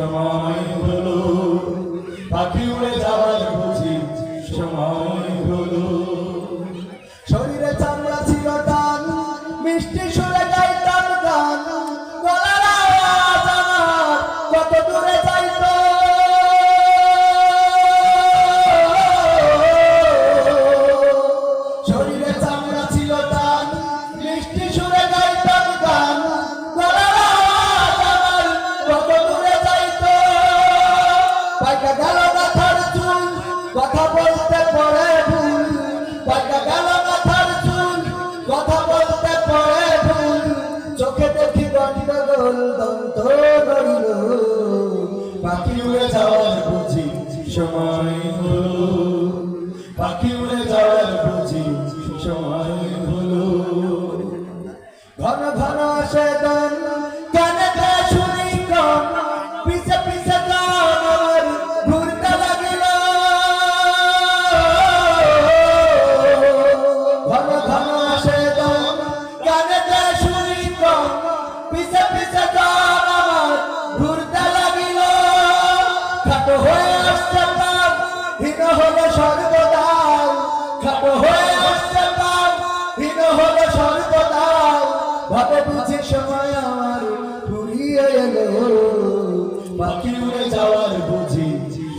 সময় ঘন ঘন আসে গান কানে শুনি গান পিছে পিছে আমার ঘুরতে লাগিল। ঘন ঘন আসে গান কানে শুনি গান পিছে পিছে আমার ঘুরতে লাগিল। খাটো হয়ে আসছে হলো সর্বদাই খাটো হয়ে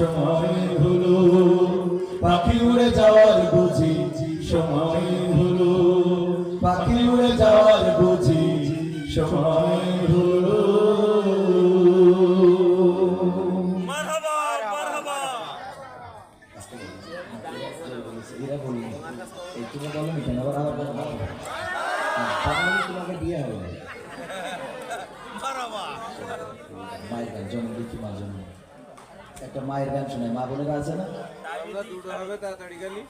সময় হলো। পাখি উড়ে যাওয়ার বুঝি সময় হলো। পাখি উড়ে যাওয়ার বুঝি সময় হলো। তুমি বলো নি কেন আবার আবার বলো বলো। তাহলে তোমাকে দিয়ে হবে মারহাবা। জন্ম দেখি মা জন্ম একটা মায়ের গান শোনায় মা বোনেরা আছে না? দুটো হবে তাড়াতাড়ি খালি।